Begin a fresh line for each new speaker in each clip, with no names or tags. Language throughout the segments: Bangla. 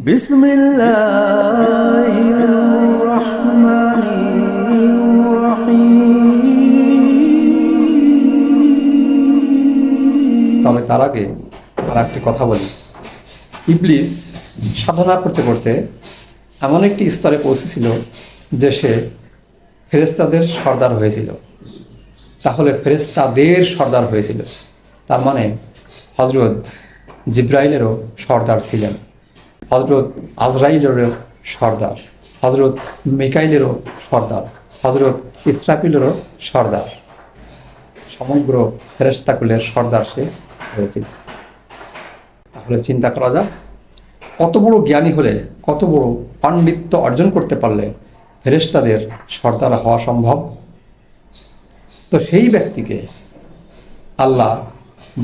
بسم الله الرحمن الرحيم
তবে তার আগে আর একটি কথা বলি ইবলিস সাধনা করতে করতে এমন একটি স্তরে পৌঁছেছিল যে সে ফেরেস্তাদের সর্দার হয়েছিল তাহলে ফেরেস্তাদের সর্দার হয়েছিল তার মানে হজরত জিব্রাইলেরও সর্দার ছিলেন হজরত আজরাইলেরও সর্দার হজরত মিকাইলেরও সর্দার হজরত ইসরাফিলেরও সর্দার। সমগ্র ফেরেস্তাকুলের সর্দার সে হয়েছিল তাহলে চিন্তা করা যাক, কত বড় জ্ঞানী হলে, কত বড় পাণ্ডিত্য অর্জন করতে পারলে ফেরেস্তাদের সর্দার হওয়া সম্ভব? তো সেই ব্যক্তিকে আল্লাহ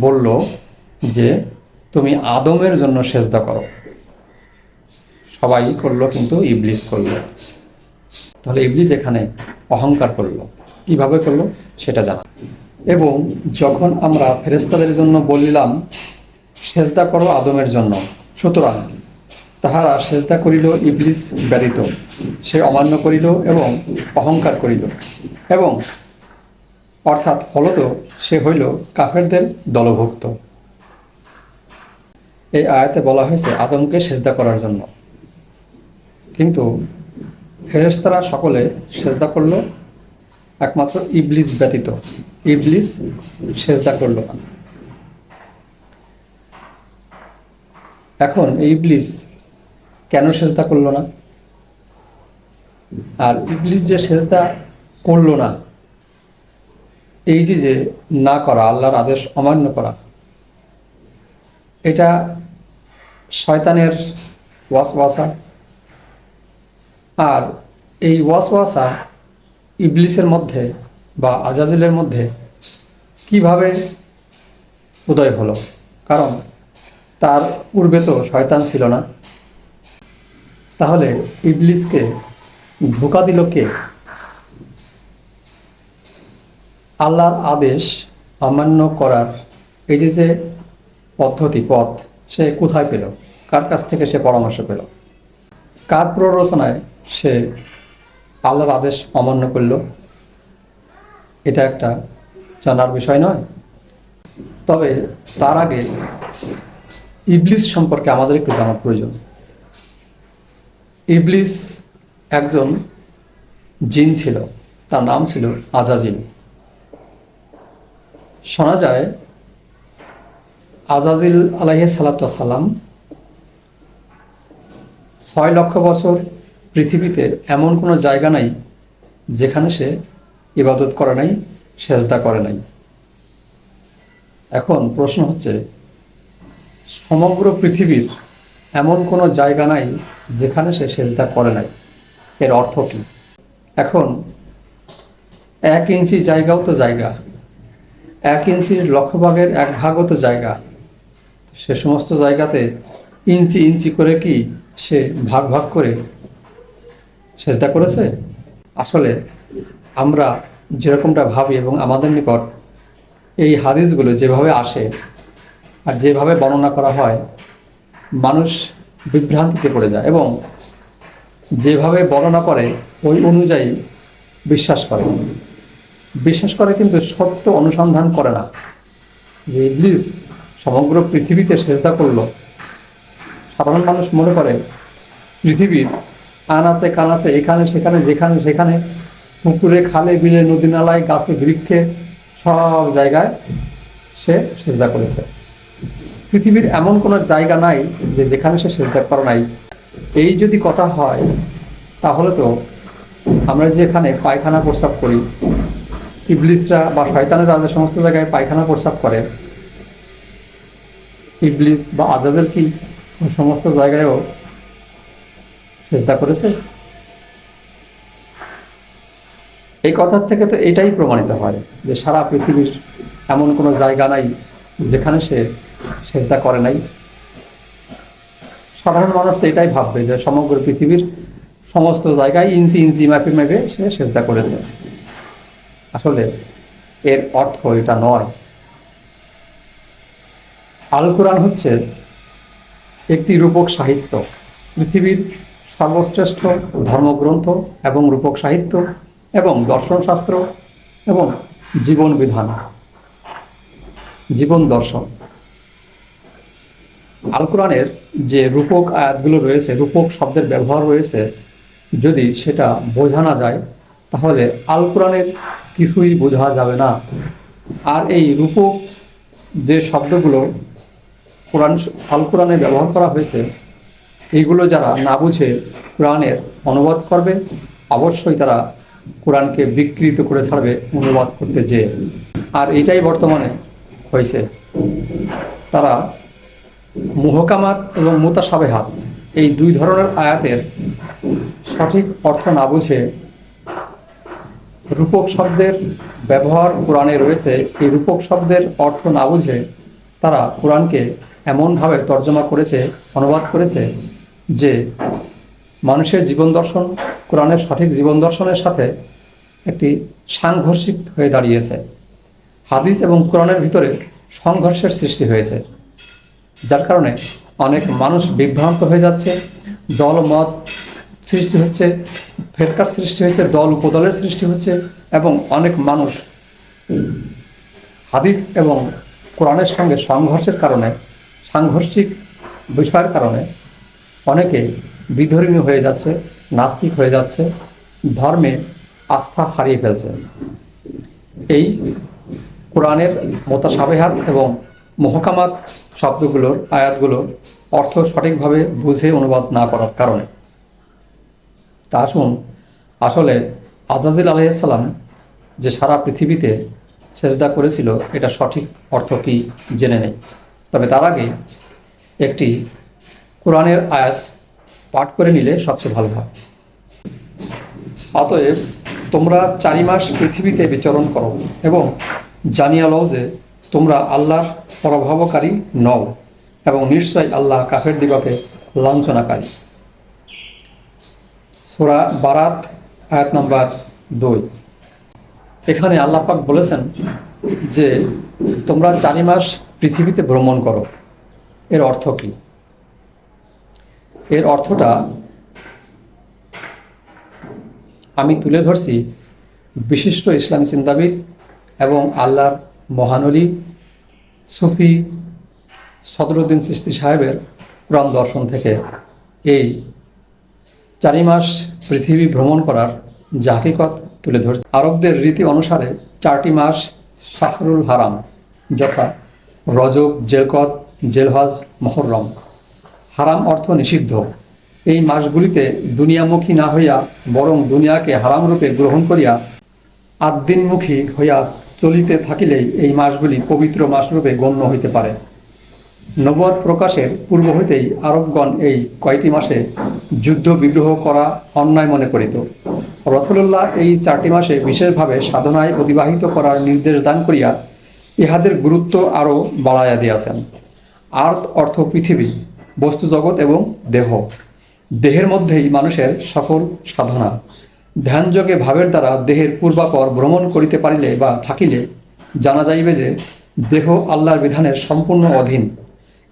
বলল যে, তুমি আদমের জন্য সেজদা করো। সবাই করল কিন্তু ইবলিস করল। তাহলে ইবলিস এখানে অহংকার করল। কীভাবে করল? সেটা জানা। এবং যখন আমরা ফেরেস্তাদের জন্য বলিলাম, সেজদা করো আদমের জন্য। সুতরাং তাহারা সেজদা করিল ইবলিস ব্যতীত। সে অমান্য করিল এবং অহংকার করিল। এবং অর্থাৎ ফলত সে হইল কাফেরদের দলভুক্ত। এই আয়াতে বলা হয়েছে আদমকে সেজদা করার জন্য। কিন্তু ফেরেস্তারা সকলে সেজদা করল, একমাত্র ইবলিস ব্যতীত। ইবলিস সেজদা করল না। এখন এই ইবলিস কেন সেজদা করল না? আর ইবলিস যে সেজদা করল না, এই যে যে না করা, আল্লাহর আদেশ অমান্য করা, এটা শয়তানের ওয়াসওয়াসা। আর এই ওয়াসওয়াসা ইবলিসের মধ্যে বা আজাজিলের মধ্যে কীভাবে উদয় হলো? কারণ তার পূর্বে তো শয়তান ছিল না। তাহলে ইবলিসকে ধোকা দিল কে? আল্লাহর আদেশ অমান্য করার এই যে যে পদ্ধতি, পথ, সে কোথায় পেল? কার কাছ থেকে সে পরামর্শ পেল? কার প্ররোচনায় সে আল্লাহর আদেশ অমান্য করল। এটা একটা জানার বিষয় নয়। তবে তার আগে ইবলিস সম্পর্কে আমাদের একটু জানার প্রয়োজন। ইবলিস একজন জিন ছিল, তার নাম ছিল আজাজিল শোনা যায়, আজাজিল আলাহি সালাতাম ছয় লক্ষ বছর পৃথিবীতে এমন কোনো জায়গা নাই যেখানে সে ইবাদত করে নাই, সেজদা করে নাই। এখন প্রশ্ন হচ্ছে, সমগ্র পৃথিবীর এমন কোনো জায়গা নাই যেখানে সে সেজদা করে নাই। এর অর্থ কী? এখন, এক ইঞ্চি জায়গাও তো জায়গা, এক ইঞ্চির লক্ষ্যভাগের এক ভাগও তো জায়গা। সে সমস্ত জায়গাতে ইঞ্চি ইঞ্চি করে কি সে ভাগ ভাগ করে সেজদা করেছে। আসলে আমরা যেরকমটা ভাবি এবং আমাদের নিকট এই হাদিসগুলো যেভাবে আসে আর যেভাবে বর্ণনা করা হয়, মানুষ বিভ্রান্তিতে পড়ে যায় এবং যেভাবে বর্ণনা করে ওই অনুযায়ী বিশ্বাস করে। বিশ্বাস করে কিন্তু সত্য অনুসন্ধান করে না যে ইবলিস সমগ্র পৃথিবীতে সেজদা করল। সাধারণ মানুষ মনে করে পৃথিবীর আন আছে, কান আছে, এখানে, সেখানে, যেখানে, সেখানে, পুকুরে খালে, বিলে, নদী নালায়, গাছে বৃক্ষে, সব জায়গায় সে সেজদা করেছে। পৃথিবীর এমন কোনো জায়গা নাই যে যেখানে সে সেজদা করা নাই। এই যদি কথা হয়, তাহলে তো আমরা যে এখানে পায়খানা প্রস্রাব করি, ইবলিসরা বা শয়তানেরা যে সমস্ত জায়গায় পায়খানা প্রস্রাব করে, ইবলিস বা আজাজেল কি? সমস্ত জায়গায়ও চেষ্টা করেছে? এই কথার থেকে তো এটাই প্রমাণিত হয় যে সারা পৃথিবীর এমন কোনো জায়গা নাই যেখানে সে সেজদা করে নাই। সাধারণ মানুষ তো এটাই ভাববে যে সমগ্র পৃথিবীর সমস্ত জায়গায় ইঞ্চি ইঞ্চি ম্যাপে ম্যাপে সে সেজদা করেছে। আসলে এর অর্থ এটা নয়। আল কোরআন হচ্ছে একটি রূপক সাহিত্য। পৃথিবীর সর্বশ্রেষ্ঠ ধর্মগ্রন্থ এবং রূপক সাহিত্য এবং দর্শনশাস্ত্র এবং জীবন বিধান। জীবন দর্শন। আল কোরআনের যে রূপক আয়াতগুলো রয়েছে, রূপক শব্দের ব্যবহার রয়েছে, যদি সেটা বোঝা না যায়, তাহলে আল কোরআনের কিছুই বোঝা যাবে না। আর এই রূপক যে শব্দগুলো কোরআন, আল কোরআনে ব্যবহার করা হয়েছে এইগুলো যারা না বুঝে কোরআনের অনুবাদ করবে, অবশ্যই তারা কোরআনকে বিকৃত করে ছাড়বে, অনুবাদ করতে যে। আর এটাই বর্তমানে হয়েছে। তারা মুহকামাত এবং মুতাসাবেহাত এই দুই ধরনের আয়াতের সঠিক অর্থ না বুঝে রূপক শব্দের ব্যবহার কোরআনে রয়েছে, এই রূপক শব্দের অর্থ না বুঝে তারা কোরআনকে এমনভাবে তর্জমা করেছে, অনুবাদ করেছে যে মানুষের জীবন দর্শন, কোরআনের সঠিক জীবন দর্শনের সাথে একটি সাংঘর্ষিক হয়ে দাঁড়িয়েছে। হাদিস এবং কোরআনের ভিতরে সংঘর্ষের সৃষ্টি হয়েছে, যার কারণে অনেক মানুষ বিভ্রান্ত হয়ে যাচ্ছে, দল মত সৃষ্টি হচ্ছে, ফেরকার সৃষ্টি হয়েছে, দল উপদলের সৃষ্টি হচ্ছে এবং অনেক মানুষ হাদিস এবং কোরআনের সঙ্গে সংঘর্ষের কারণে, সাংঘর্ষিক বিষয়ের কারণে অনেকে বিধর্মী হয়ে যাচ্ছে, নাস্তিক হয়ে যাচ্ছে, ধর্মে আস্থা হারিয়ে ফেলছে। এই কোরআনের মোতাসাবেহাত এবং মহকামাত শব্দগুলোর আয়াতগুলোর অর্থ সঠিকভাবে বুঝে অনুবাদ না করার কারণে। তা আসুন আসলে আজাজিল আলাইসাল্লাম যে সারা পৃথিবীতে সেজদা করেছিল, এটা সঠিক অর্থ কি, জেনে নেই। তবে তার আগে একটি কোরআনের আয়াত পাঠ করে নিলে সবচেয়ে ভালো হয়। অতএব তোমরা চারি মাস পৃথিবীতে বিচরণ করো এবং জানিয়া লও যে তোমরা আল্লাহর প্রভাবকারী নও এবং নিশ্চয় আল্লাহ কাফের দিগকে লাঞ্ছনাকারী। সোরা বারাত, আয়াত নম্বর দুই। এখানে আল্লাহ পাক বলেছেন যে তোমরা চারি মাস পৃথিবীতে ভ্রমণ করো। এর অর্থ কি? এর অর্থটা আমি তুলে ধরছি বিশিষ্ট ইসলামী চিন্তাবিদ এবং আল্লাহর মহানলী সুফি সদরুদ্দিন চিস্তি সাহেবের প্রাণ দর্শন থেকে। এই চারি মাস পৃথিবী ভ্রমণ করার যে হাকিকত তুলে ধরছে। আরবদের রীতি অনুসারে চারটি মাস শাহরুল হারাম, যথা রজব জেলকত জেলহজ, মহরম। হারাম অর্থ নিষিদ্ধ। এই মাসগুলিতে দুনিয়ামুখী না হইয়া বরং দুনিয়াকে হারাম রূপে গ্রহণ করিয়া আদ্দিনমুখী হইয়া চলিতে থাকিলেই এই মাসগুলি পবিত্র মাসরূপে গণ্য হইতে পারে। নবদ প্রকাশের পূর্ব হইতেই আরবগণ এই কয়টি মাসে যুদ্ধ বিগ্রহ করা অন্যায় মনে করিত। রসুল্লাহ এই চারটি মাসে বিশেষভাবে সাধনায় অতিবাহিত করার নির্দেশ দান করিয়া ইহাদের গুরুত্ব আরও বাড়াইয়া দিয়াছেন। আর্থ অর্থ পৃথিবী বস্তু জগৎ এবং দেহ। দেহের মধ্যেই মানুষের সকল সাধনা। ধ্যানযোগে ভাবের দ্বারা দেহের পূর্বাপর ভ্রমণ করিতে পারিলে বা থাকিলে জানা যাইবে যে দেহ আল্লাহর বিধানের সম্পূর্ণ অধীন।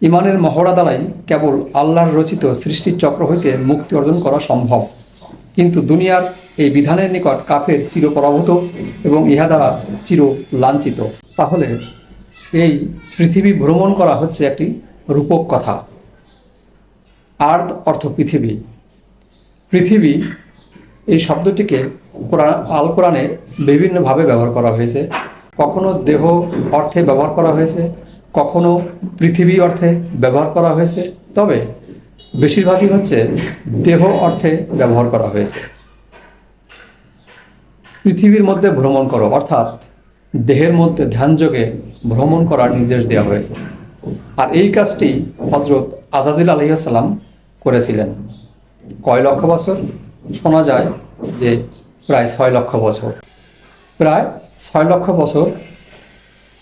ইমানের মহড়া দ্বারাই কেবল আল্লাহর রচিত সৃষ্টির চক্র হইতে মুক্তি অর্জন করা সম্ভব। কিন্তু দুনিয়ার এই বিধানের নিকট কাফের চিরপরাভূত এবং ইহা দ্বারা চির লাঞ্ছিত তাহলে এই পৃথিবী ভ্রমণ করা হচ্ছে একটি রূপক কথা। আর্থ অর্থ পৃথিবী। পৃথিবী এই শব্দটিকে আল কোরআনে বিভিন্নভাবে ব্যবহার করা হয়েছে। কখনো দেহ অর্থে ব্যবহার করা হয়েছে, কখনো পৃথিবী অর্থে ব্যবহার করা হয়েছে, তবে বেশিরভাগই হচ্ছে দেহ অর্থে ব্যবহার করা হয়েছে। পৃথিবীর মধ্যে ভ্রমণ করো, অর্থাৎ দেহের মধ্যে ধ্যানযোগে ভ্রমণ করার নির্দেশ দেওয়া হয়েছে। আর এই কাজটি হজরত আজাজিল আলহিহাসাল্লাম করেছিলেন। কয় লক্ষ বছর? শোনা যায় যে প্রায় ছয় লক্ষ বছর। প্রায় ছয় লক্ষ বছর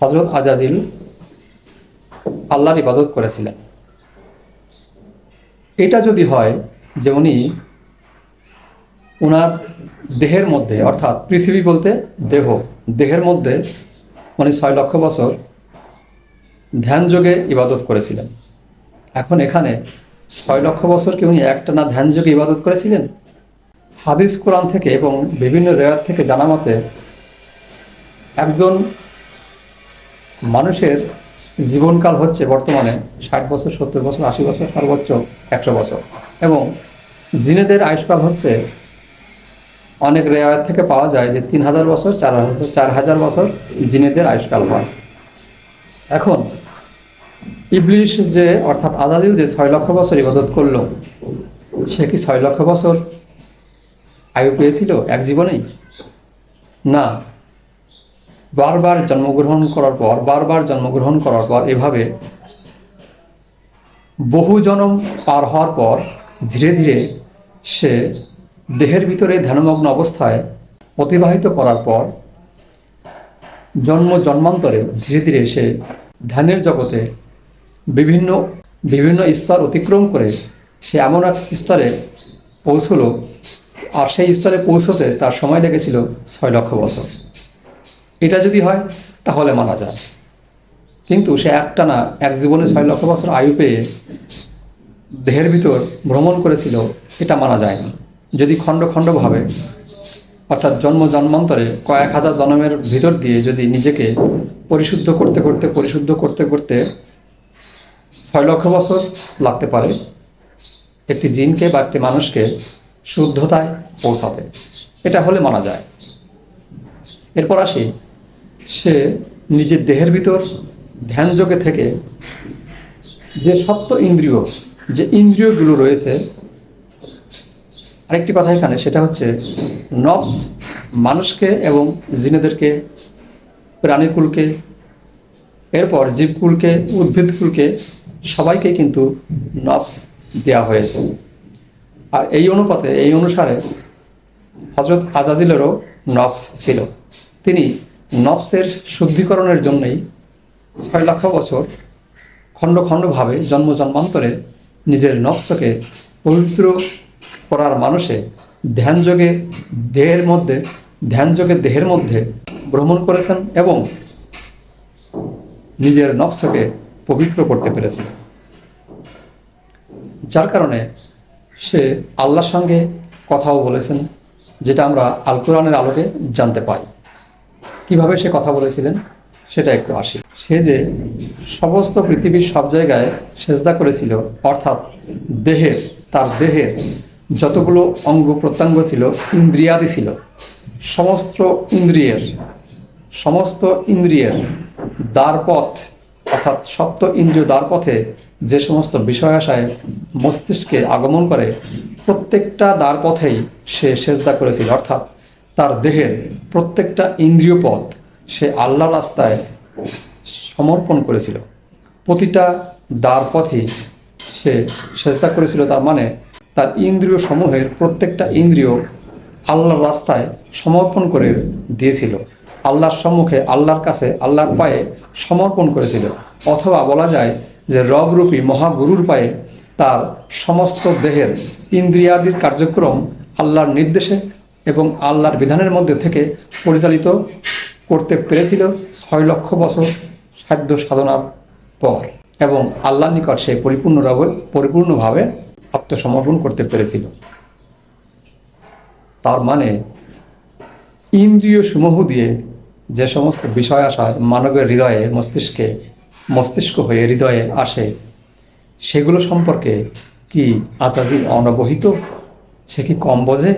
হজরত আজাজিল আল্লাহর ইবাদত করেছিলেন। এটা যদি হয় যে উনি ওনার দেহের মধ্যে, অর্থাৎ পৃথিবী বলতে দেহ, দেহের মধ্যে উনি ছয় লক্ষ বছর ধ্যানযোগে ইবাদত করেছিলেন। এখন এখানে ছয় লক্ষ বছর কি উনি একটানা ধ্যানযোগে ইবাদত করেছিলেন? হাদিস কোরআন থেকে এবং বিভিন্ন রেয়াত থেকে জানা মতে একজন মানুষের জীবনকাল হচ্ছে বর্তমানে ষাট বছর, সত্তর বছর, আশি বছর, সর্বোচ্চ একশো বছর। এবং জিনেদের আয়ুষ্কাল হচ্ছে অনেক রেওয়ায়ত থেকে পাওয়া যায় যে তিন হাজার বছর, চার হাজার চার হাজার বছর জিনেদের আয়ুষ্কাল হয়। এখন ইবলিশ যে, অর্থাৎ আজাদিল যে ছয় লক্ষ বছর ইবাদত করল, সে কি ছয় লক্ষ বছর আয়ু পেয়েছিল এক জীবনেই না। বারবার জন্মগ্রহণ করার পর, বারবার জন্মগ্রহণ করার পর এভাবে বহু জনম পার হওয়ার পর ধীরে ধীরে সে দেহের ভিতরে ধ্যানমগ্ন অবস্থায় অতিবাহিত করার পর জন্ম জন্মান্তরে ধীরে ধীরে সে ধ্যানের জগতে বিভিন্ন বিভিন্ন স্তর অতিক্রম করে সে এমন এক স্তরে পৌঁছলো আর সেই স্তরে পৌঁছতে তার সময় লেগেছিল ছয় লক্ষ বছর। এটা যদি হয়, তাহলে মারা যায়। কিন্তু সে একটানা এক জীবনে ছয় লক্ষ বছর আয়ু পেয়ে দেহের ভিতর ভ্রমণ করেছিল, এটা মানা যায় না যদি খণ্ড খণ্ডভাবে, অর্থাৎ জন্ম জন্মান্তরে কয়েক হাজার জন্মের ভিতর দিয়ে যদি নিজেকে পরিশুদ্ধ করতে করতে, পরিশুদ্ধ করতে করতে ছয় লক্ষ বছর লাগতে পারে। একটি জিনকে বা একটি মানুষকে শুদ্ধতায় পৌঁছাতে। এটা হলে মানা যায়। এরপর আসি, সে নিজের দেহের ভিতর ধ্যান যোগে থেকে যে সপ্ত ইন্দ্রিয়, যে ইন্দ্রিয়গুলো রয়েছে, আরেকটি কথা এখানে, সেটা হচ্ছে নফস মানুষকে এবং জিনেদেরকে, প্রাণীকুলকে, এরপর জীবকুলকে, উদ্ভিদকুলকে সবাইকে কিন্তু নফস দেওয়া হয়েছে। আর এই অনুপাতে, এই অনুসারে হজরত আজাজিলেরও নফস ছিল। তিনি নফসের শুদ্ধিকরণের জন্যই ছয় লক্ষ বছর খণ্ড খণ্ডভাবে জন্ম জন্মান্তরে নিজের নফসকে পবিত্র করার মানুষে ধ্যানযোগে দেহের মধ্যে ধ্যানযোগে দেহের মধ্যে ভ্রমণ করেছেন এবং নিজের নফসকে পবিত্র করতে পেরেছেন যার কারণে সে আল্লাহর সঙ্গে কথাও বলেছেন, যেটা আমরা আল কোরআনের আলোকে জানতে পাই। কীভাবে সে কথা বলেছিলেন, সেটা একটু আসি। সে যে সমস্ত পৃথিবীর সব জায়গায় সেজদা করেছিল, অর্থাৎ দেহের তার দেহের যতগুলো অঙ্গ প্রত্যঙ্গ ছিল, ইন্দ্রিয়াদি ছিল, সমস্ত ইন্দ্রিয়ের সমস্ত ইন্দ্রিয়ের দ্বারপথ অর্থাৎ সপ্ত ইন্দ্রিয় দ্বারপথে যে সমস্ত বিষয় আশায় মস্তিষ্কে আগমন করে, প্রত্যেকটা দ্বারপথেই সে সেজদা করেছিল। অর্থাৎ তার দেহের প্রত্যেকটা ইন্দ্রিয় পথ সে আল্লাহ রাস্তায় সমর্পণ করেছিল। প্রতিটা দ্বার দ্বারপথই সে সেজদা করেছিল। তার মানে তার ইন্দ্রিয় সমূহের প্রত্যেকটা ইন্দ্রিয় আল্লাহর রাস্তায় সমর্পণ করে দিয়েছিল। আল্লাহর সম্মুখে, আল্লাহর কাছে, আল্লাহর পায়ে সমর্পণ করেছিল। অথবা বলা যায় যে রবরূপী মহাগুরুর পায়ে তার সমস্ত দেহের ইন্দ্রিয়াদির কার্যক্রম আল্লাহর নির্দেশে এবং আল্লাহর বিধানের মধ্যে থেকে পরিচালিত করতে পেরেছিল ছয় লক্ষ বছর সাধ্য সাধনার পর এবং আল্লাহর নিকট সে পরিপূর্ণভাবে পরিপূর্ণভাবে আত্মসমর্পণ করতে পেরেছিল। তার মানে ইন্দ্রিয় সমূহ দিয়ে যে সমস্ত বিষয় আসায় মানবের হৃদয়ে, মস্তিষ্কে, মস্তিষ্ক হয়ে হৃদয়ে আসে, সেগুলো সম্পর্কে কি আজাদি অনবহিত? সে কি কম বোঝে?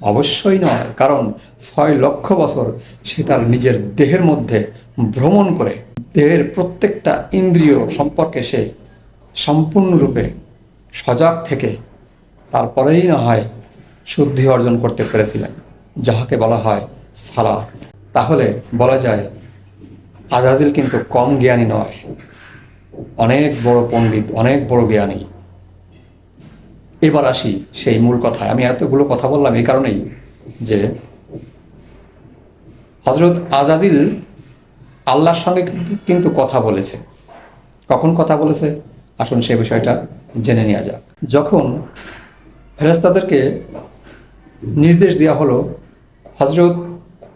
অবশ্যই নয়, কারণ ছয় লক্ষ বছর সে তার নিজের দেহের মধ্যে ভ্রমণ করে। দেহের প্রত্যেকটা ইন্দ্রিয় সম্পর্কে সে সম্পূর্ণরূপে সজাগ থেকে তারপরেই না হয় শুদ্ধি অর্জন করতে পেরেছিলেন, যাহাকে বলা হয় সালাত। তাহলে বলা যায়, আজাজিল কিন্তু কম জ্ঞানী নয়। অনেক বড় পণ্ডিত, অনেক বড় জ্ঞানী। এবার আসি সেই মূল কথায়। আমি এতগুলো কথা বললাম এই কারণেই যে হজরত আজাজিল আল্লাহর সঙ্গে কিন্তু- কথা বলেছে। কখন কথা বলেছে? আসুন সে বিষয়টা জেনে নেওয়া যাক। যখন ফেরেস্তাদেরকে নির্দেশ দেওয়া হলো হজরত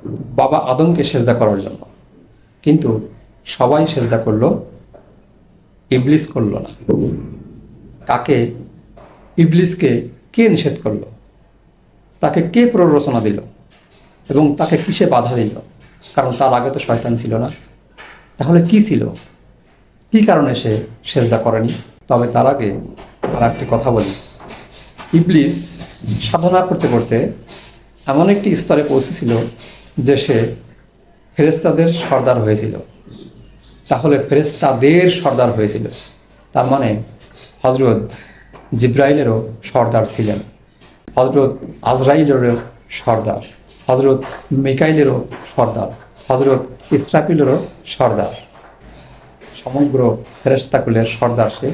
বাবা আদমকে সেজদা করার জন্য। কিন্তু সবাই সেজদা করল, ইবলিস করল না। কাকে? ইবলিসকে কে নিষেধ করল? তাকে কে প্ররোচনা দিল? এবং তাকে কিসে বাধা দিল? কারণ তার আগে তো শয়তান ছিল না। তাহলে কি ছিল? কি কারণে সে সেজদা করেনি? তবে তার আগে আর একটি কথা বলি। ইবলিস সাধনা করতে করতে এমন একটি স্তরে পৌঁছেছিল যে সে ফেরেস্তাদের সর্দার হয়েছিল। তাহলে ফেরেস্তাদের সর্দার হয়েছিল। তার মানে হজরত জিব্রাইলেরও সর্দার ছিলেন। হজরত আজরাইলেরও সর্দার। হজরত মিকাইলেরও সর্দার। হজরত ইসরাফিলেরও সর্দার। সমগ্র ফেরেস্তাকুলের সর্দার সে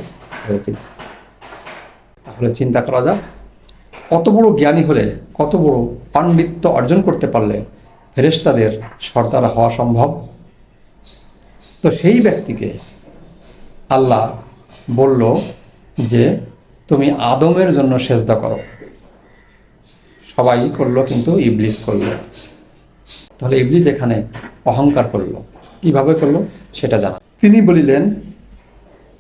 হয়েছিল। তাহলে চিন্তা করা যাক, কত বড় জ্ঞানী হলে কত বড় পাণ্ডিত্য অর্জন করতে পারলে ফেরেশতাদের সর্দার হওয়া সম্ভব। তো সেই ব্যক্তিকে আল্লাহ বলল যে, তুমি আদমের জন্য সেজদা করো। সবাই করল কিন্তু ইবলিস করল। তাহলে ইবলিস এখানে অহংকার করল। কীভাবে করল? সেটা জানা। তিনি বলিলেন,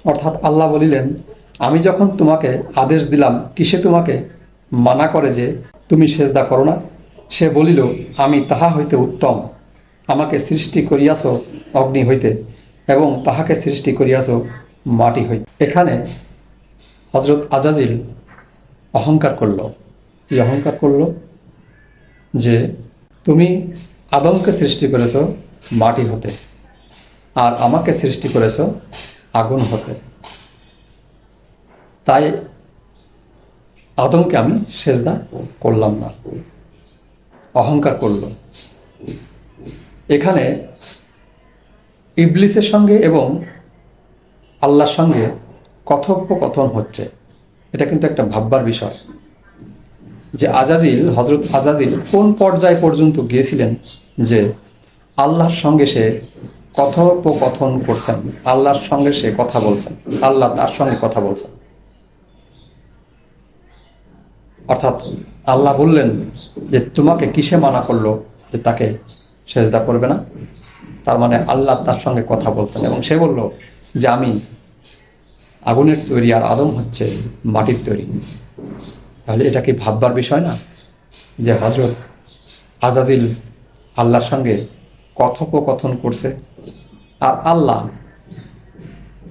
অর্থাৎ আল্লাহ বলিলেন, আমি যখন তোমাকে আদেশ দিলাম, কিসে তোমাকে মানা করে যে তুমি সেজদা করো না? সে বলিল, আমি তাহা হইতে উত্তম। আমাকে সৃষ্টি করিয়াছ অগ্নি হইতে এবং তাহাকে সৃষ্টি করিয়াছ মাটি হইতে। এখানে হজরত আজাজিল অহংকার করল। কি অহংকার করল? যে তুমি আদমকে সৃষ্টি করেছ মাটি হতে আর আমাকে সৃষ্টি করেছ আগুন হতে। তাই আদমকে আমি সেজদা করলাম না। অহংকার করল। এখানে ইবলিসের সঙ্গে এবং আল্লাহর সঙ্গে কথোপকথন হচ্ছে। এটা কিন্তু একটা ভাববার বিষয়। যে আজাজিল হজরত আজাজিল কোন পর্যায় পর্যন্ত গিয়েছিলেন যে আল্লাহর সঙ্গে সে কথোপকথন করছেন, আল্লাহর সঙ্গে সে কথা বলছেন, আল্লাহ তার সঙ্গে কথা বলছেন? অর্থাৎ আল্লাহ বললেন যে তোমাকে কিসে মানা করল যে তাকে সেজদা করবে না? তার মানে আল্লাহ তার সঙ্গে কথা বলছেন এবং সে বলল যে আমি আগুনের তৈরি আর আদম হচ্ছে মাটির তৈরি। তাহলে এটা কি ভাববার বিষয় না যে হজরত আজাজিল আল্লাহর সঙ্গে কথোপকথন করছে? আর আল্লাহ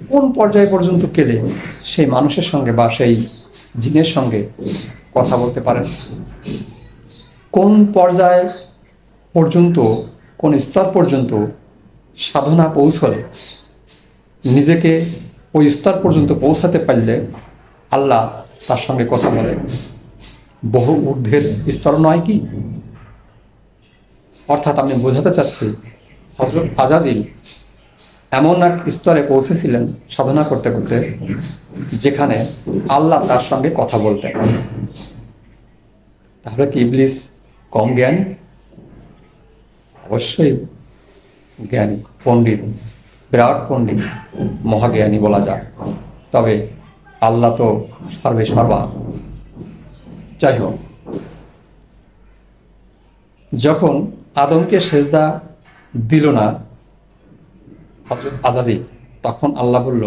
কোন পর্যায় পর্যন্ত গেলে সেই মানুষের সঙ্গে বা সেই জিনের সঙ্গে কথা বলতে পারেন। কোন পর্যায় পর্যন্ত, কোন স্তর পর্যন্ত সাধনা পৌঁছলে, নিজেকে ওই স্তর পর্যন্ত পৌঁছাতে পারলে আল্লাহ তার সঙ্গে কথা বলে। বহু ঊর্ধ্বের স্তর নয় কি? অর্থাৎ আমি বোঝাতে চাচ্ছি হজরত আজাজিল এমন এক স্তরে পৌঁছেছিলেন সাধনা করতে করতে, যেখানে আল্লাহ তার সঙ্গে কথা বলতেন। তাহলে কি ইবলিস কম জ্ঞানী? অবশ্যই জ্ঞানী, পণ্ডিত, বিরাট পণ্ডিত, মহাজ্ঞানী বলা যায়। তবে আল্লাহ তো সর্বে সর্বা। যাই হোক, যখন আদমকে সেজদা দিল না হজরত আজাজি, তখন আল্লাহ বলল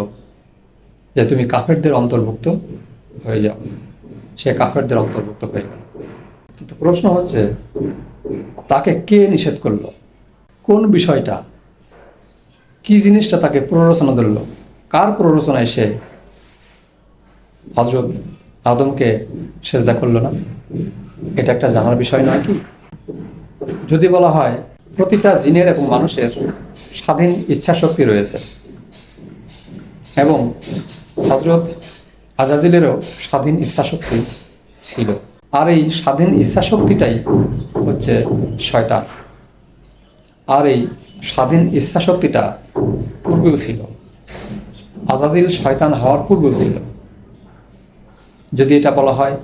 যে, তুমি কাফেরদের অন্তর্ভুক্ত হয়ে যাও। সে কাফেরদের অন্তর্ভুক্ত হয়ে গেল। কিন্তু প্রশ্ন হচ্ছে, তাকে কে নিষেধ করল? কোন বিষয়টা? কি জিনিসটা তাকে প্ররোচনা দিল? কার প্ররোচনায় সে হজরত আদমকে সেজদা করল না? এটা একটা জানার বিষয় নয় কি? যদি বলা হয়, প্রতিটা জিনের এবং মানুষের স্বাধীন ইচ্ছা শক্তি রয়েছে এবং হজরত আজাজিলেরও স্বাধীন ইচ্ছা শক্তি ছিল। আর এই স্বাধীন ইচ্ছা শক্তিটাই হচ্ছে শয়তান। আর এই স্বাধীন ইচ্ছা শক্তিটা পূর্বেও ছিল। আজাজিল শয়তান হওয়ার পূর্বেও ছিল। যদি এটা বলা হয়,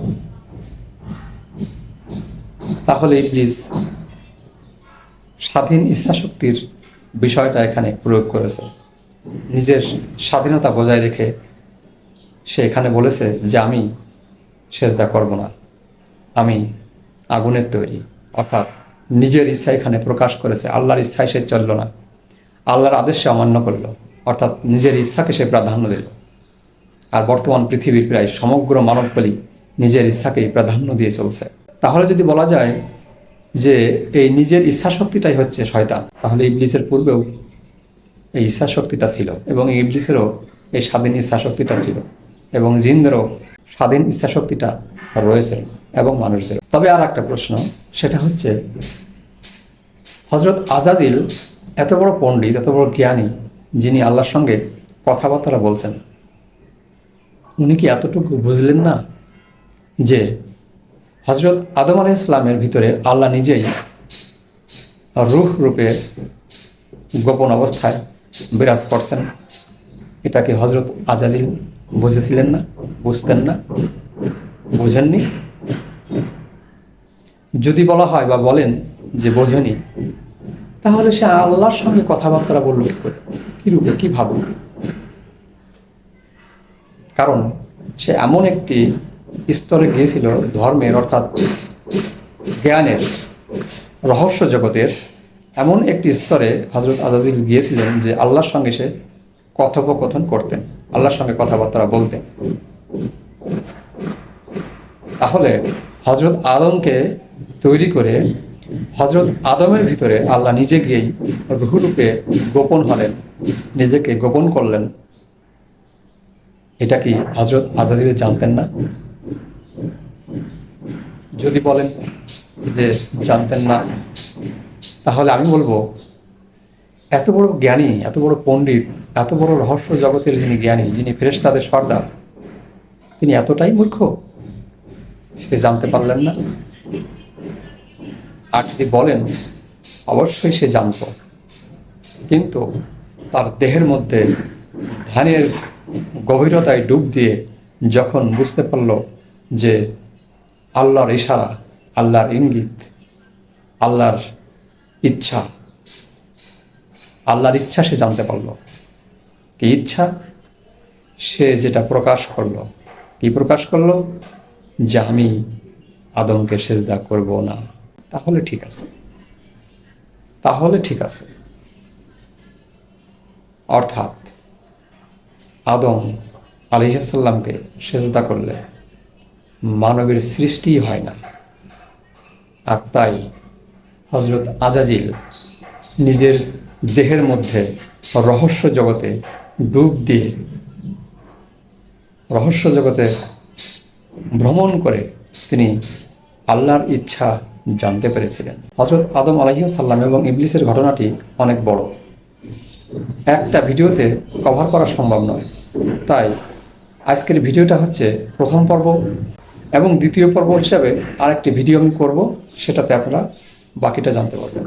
তাহলে ইবলিস স্বাধীন ইচ্ছাশক্তির বিষয়টা এখানে প্রয়োগ করেছে। নিজের স্বাধীনতা বজায় রেখে সে এখানে বলেছে যে আমি সেজদা করব না। আমি আগুনের তৈরি, অর্থাৎ নিজের ইচ্ছা এখানে প্রকাশ করেছে। আল্লাহর ইচ্ছায় সে চলল না। আল্লাহর আদেশ সে অমান্য করল, অর্থাৎ নিজের ইচ্ছাকে সে প্রাধান্য দিল। আর বর্তমান পৃথিবীর প্রায় সমগ্র মানবকলি নিজের ইচ্ছাকেই প্রাধান্য দিয়ে চলছে। তাহলে যদি বলা যায় যে এই নিজের ইচ্ছা শক্তিটাই হচ্ছে শয়তান, তাহলে ইবলিসের পূর্বেও এই ইচ্ছা শক্তিটা ছিল এবং ইবলিসেরও এই স্বাধীন ইচ্ছা শক্তিটা ছিল এবং জিনদেরও স্বাধীন ইচ্ছা শক্তিটা রয়েছে এবং মানুষদের। তবে আর একটা প্রশ্ন, সেটা হচ্ছে হজরত আজাজিল এত বড় পণ্ডিত, এত বড় জ্ঞানী যিনি আল্লাহর সঙ্গে কথাবার্তা বলছেন, উনি কি এতটুকু বুঝলেন না যে হজরত আদম আলাহ ইসলামের ভিতরে আল্লাহ নিজেই রুহ রূপে গোপন অবস্থায় বিরাজ করছেন? এটা কি হজরত আজাজিল বুঝেছিলেন না, বুঝতেন না, বোঝেননি? যদি বলা হয় বা বলেন যে বোঝেনি, তাহলে সে আল্লাহর সঙ্গে কথাবার্তা বলল কি করে? কি রূপে, কি ভাবল কারণ সে এমন একটি স্তরে গিয়েছিল, ধর্মের অর্থাৎ জ্ঞানের, রহস্য জগতের এমন একটি স্তরে হজরত আজাজিল গিয়েছিলেন যে আল্লাহর সঙ্গে সে কথোপকথন করতেন। আল্লাহর সঙ্গে কথাবার্তা বলতেন তাহলে হজরত আদমকে তৈরি করে হজরত আদমের ভিতরে আল্লাহ নিজে গিয়েই রুহুরূপে গোপন হলেন, নিজেকে গোপন করলেন। এটা কি হজরত আজাদিল জানতেন না? যদি বলেন যে জানতেন না, তাহলে আমি বলব এত বড় জ্ঞানী, এত বড় পণ্ডিত, এত বড় রহস্য জগতের যিনি জ্ঞানী, যিনি ফেরেশতাদের সর্দার, তিনি এতটাই মূর্খ? সে জানতে পারলেন না। আর যদি বলেন, অবশ্যই সে জানত। কিন্তু তার দেহের মধ্যে ধ্যানের গভীরতায় ডুব দিয়ে যখন বুঝতে পারল যে আল্লাহর ইশারা, আল্লাহর ইঙ্গিত, আল্লাহর ইচ্ছা আল্লাহর ইচ্ছা সে জানতে পারল। কি ইচ্ছা? সে যেটা প্রকাশ করল। কি প্রকাশ করল? যে আমি আদমকে সেজদা করব না। তাহলে ঠিক আছে। তাহলে ঠিক আছে। অর্থাৎ আদম আলিহাসাল্লামকে সেজদা করলে মানবের সৃষ্টিই হয় না। আর তাই হজরত আজাজিল নিজের দেহের মধ্যে রহস্য জগতে ডুব দিয়ে রহস্য জগতে ভ্রমণ করে তিনি আল্লাহর ইচ্ছা জানতে পেরেছিলেন। হজরত আদম আলহিউসাল্লাম এবং ইবলিসের ঘটনাটি অনেক বড়। একটা ভিডিওতে কভার করা সম্ভব নয়। তাই আজকের ভিডিওটা হচ্ছে প্রথম পর্ব এবং দ্বিতীয় পর্ব হিসাবে আরেকটি ভিডিও আমি করব, সেটাতে আপনারা বাকিটা জানতে পারবেন।